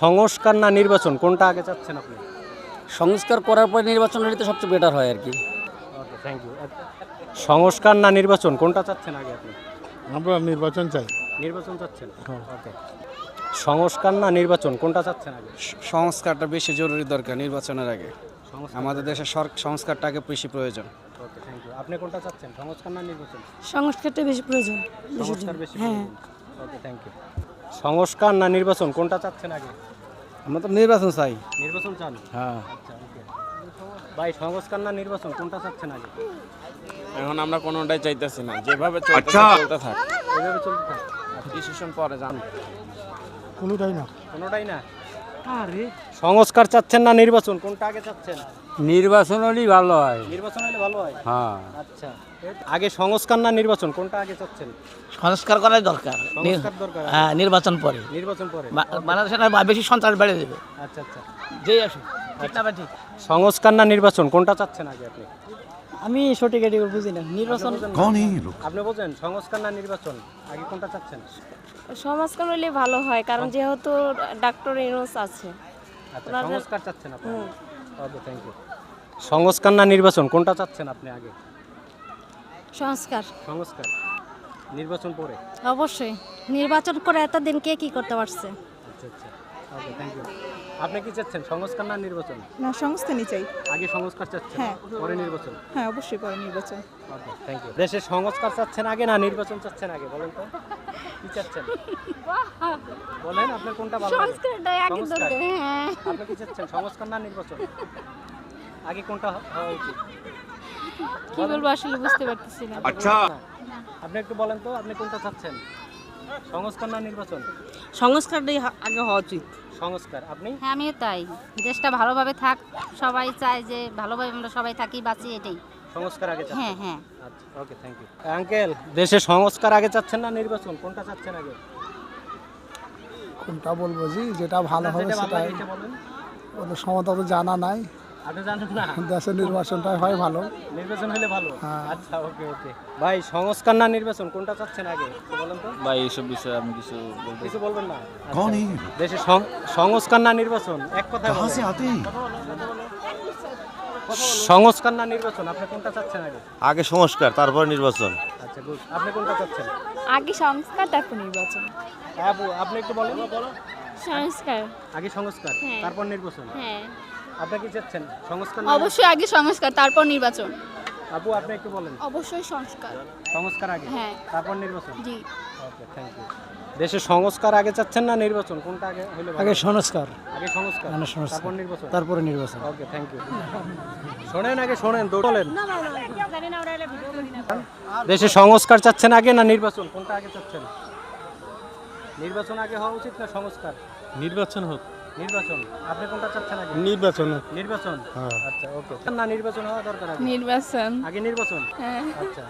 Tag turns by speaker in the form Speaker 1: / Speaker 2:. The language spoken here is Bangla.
Speaker 1: সংস্কার না নির্বাচন কোনটা আগে চাচ্ছেন আপনি?
Speaker 2: সংস্কার করার পরে নির্বাচন হলে তো সবচেয়ে বেটার হয় আর কি।
Speaker 1: ওকে থ্যাংক ইউ সংস্কার না নির্বাচন কোনটা চাচ্ছেন আগে আপনি?
Speaker 3: আমরা নির্বাচন চাই।
Speaker 1: নির্বাচন চাচ্ছেন? ওকে সংস্কার না নির্বাচন কোনটা চাচ্ছেন আগে?
Speaker 4: সংস্কারটা বেশি জরুরি দরকার নির্বাচনের আগে। আমাদের দেশে সংস্কারটাকে বেশি প্রয়োজন।
Speaker 1: ওকে থ্যাংক ইউ আপনি কোনটা চাচ্ছেন সংস্কার না নির্বাচন?
Speaker 5: সংস্কারটা বেশি প্রয়োজন
Speaker 1: সংস্কার বেশি
Speaker 5: হ্যাঁ।
Speaker 1: ওকে থ্যাংক ইউ সংস্কার না নির্বাচন? কোনটা চাচ্ছেন আগে?
Speaker 4: আমরা তো নির্বাচন চাই।
Speaker 1: নির্বাচন চান?
Speaker 4: হ্যাঁ।
Speaker 1: আচ্ছা ওকে। ভাই সংস্কার না নির্বাচন কোনটা চাচ্ছেন আগে?
Speaker 6: এখন আমরা কোনোটাই চাইতেছি না। যেভাবে চলতেছে চলতে থাক।
Speaker 1: এইভাবে চলতে থাক
Speaker 6: ডিসিশন পরে জান।
Speaker 3: কোনোটাই না।
Speaker 1: কোনোটাই না? আরে। সংস্কার চাচ্ছেন না নির্বাচন কোনটা আগে চাচ্ছেন?
Speaker 2: নির্বাচন হলেই ভালো হয়।
Speaker 1: নির্বাচন হলে ভালো হয়?
Speaker 2: হ্যাঁ।
Speaker 1: আচ্ছা। আগে সংস্কার না নির্বাচন? কোনটা আগে চাচ্ছেন?
Speaker 7: সংস্কার করাই দরকার।
Speaker 1: সংস্কার দরকার
Speaker 7: হ্যাঁ নির্বাচন পরে।
Speaker 1: নির্বাচন পরে।
Speaker 7: বাংলাদেশে না বেশি সন্ত্রাস বেড়ে যাবে
Speaker 1: আচ্ছা আচ্ছা।
Speaker 7: যেই আসুন ঠিক না ঠিক?
Speaker 1: সংস্কার না নির্বাচন? কোনটা চাচ্ছেন আগে আপনি?
Speaker 5: আমি সঠিক এটি বুঝি না। নির্বাচন
Speaker 1: আপনি বলছেন সংস্কার না নির্বাচন? আগে কোনটা চাচ্ছেন?
Speaker 8: সংস্কার হলে ভালো হয় কারণ যেহেতু ডাক্তার ইউনুস আছে।
Speaker 1: আচ্ছা সংস্কার চাচ্ছেন আপনি ওকে থ্যাংক ইউ সংস্কার না নির্বাচন কোনটা চাচ্ছেন আপনি আগে?
Speaker 5: সংস্কার।
Speaker 1: সংস্কার। নির্বাচন পরে?
Speaker 5: অবশ্যই। নির্বাচন করে এতদিন কে কি করতে পারছে?
Speaker 1: আচ্ছা আচ্ছা। ওকে থ্যাংক ইউ আপনি কি চাচ্ছেন সংস্কার না নির্বাচন?
Speaker 5: না সংস্থানই চাই।
Speaker 1: আগে সংস্কার চাচ্ছেন?
Speaker 5: হ্যাঁ।
Speaker 1: পরে নির্বাচন?
Speaker 5: হ্যাঁ অবশ্যই পরে নির্বাচন।
Speaker 1: ওকে থ্যাংক ইউ দেশের সংস্কার চাচ্ছেন আগে না নির্বাচন চাচ্ছেন আগে বলেন তো? কি চাচ্ছেন বলেন আপনার কোনটা ভালো লাগে? সংস্কার। আপনি কি চাচ্ছেন সংস্কার না নির্বাচন? আগে কোনটা হওয়া উচিত?
Speaker 8: কি বলব আসলে বুঝতে পারতেছি না।
Speaker 1: আচ্ছা। আপনি একটু বলেন তো আপনি কোনটা চাচ্ছেন? সংস্কার না নির্বাচন?
Speaker 5: সংস্কারটাই আগে হওয়া উচিত।
Speaker 1: সংস্কার। আপনি?
Speaker 8: হ্যাঁ আমিও তাই। দেশটা ভালোভাবে থাক সবাই চায় যে ভালোভাবে আমরা সবাই থাকি বাঁচি এটাই।
Speaker 1: সংস্কার আগে চাচ্ছেন?
Speaker 8: হ্যাঁ হ্যাঁ।
Speaker 1: আচ্ছা ওকে থ্যাংক ইউ আঙ্কেল দেশে সংস্কার আগে চাচ্ছেন না নির্বাচন? কোনটা চাচ্ছেন আগে?
Speaker 3: কোনটা বলব জি? যেটা ভালো হবে সেটাই।
Speaker 1: বলেন।
Speaker 3: ওদের সমতা তো জানা নাই।
Speaker 1: আপনি জানেন না?
Speaker 3: দেশের নির্বাচনটাই হয় ভালো।
Speaker 1: নির্বাচন হলে ভালো?
Speaker 3: হ্যাঁ।
Speaker 1: আচ্ছা ওকে ওকে ভাই সংস্কার না নির্বাচন কোনটা চাচ্ছেন আগে? বলেন তো।
Speaker 6: ভাই এইসব বিষয়ে আমি কিছু
Speaker 1: বলবেন না? আচ্ছা। দেশে সং- সংস্কার না নির্বাচন এক কথা সংস্কার না নির্বাচন? আপনি কোনটা চাচ্ছেন আগে?
Speaker 9: আগে সংস্কার তারপর নির্বাচন।
Speaker 1: আচ্ছা গুড। আপনি কোনটা চাচ্ছেন?
Speaker 8: আগে সংস্কার তারপর নির্বাচন।
Speaker 1: আপু আপনি একটু বলেন।
Speaker 8: সংস্কার।
Speaker 1: আগে সংস্কার
Speaker 8: হ্যাঁ।
Speaker 1: তারপর নির্বাচন।
Speaker 8: হ্যাঁ।
Speaker 1: আপনি কি চাচ্ছেন? সংস্কার
Speaker 8: অবশ্যই আগে সংস্কার তারপর নির্বাচন।
Speaker 1: আপু আপনি একটু বলেন।
Speaker 8: অবশ্যই সংস্কার।
Speaker 1: সংস্কার আগে?
Speaker 8: হ্যাঁ।
Speaker 1: তারপর নির্বাচন?
Speaker 8: জি।
Speaker 1: ওকে থ্যাংক ইউ দেশে সংস্কার আগে চাচ্ছেন না নির্বাচন? কোনটা আগে হইলে
Speaker 2: আগে সংস্কার।
Speaker 1: আগে সংস্কার?
Speaker 2: মানে সংস্কার।
Speaker 1: তারপর নির্বাচন?
Speaker 2: তারপরে নির্বাচন।
Speaker 1: ওকে থ্যাংক ইউ শোনেন আগে শোনেন দৌড় বলেন দেশে সংস্কার চাচ্ছেন আগে না নির্বাচন? কোনটা আগে চাচ্ছেন? নির্বাচন আগে হওয়া উচিত না সংস্কার?
Speaker 3: নির্বাচন হোক।
Speaker 1: নির্বাচন। আপনি কোনটা চাচ্ছেন আগে?
Speaker 3: নির্বাচন।
Speaker 1: নির্বাচন?
Speaker 3: হ্যাঁ।
Speaker 1: আচ্ছা ওকে। না নির্বাচন হওয়া দরকার
Speaker 8: নির্বাচন।
Speaker 1: আগে নির্বাচন?
Speaker 8: হ্যাঁ।
Speaker 1: আচ্ছা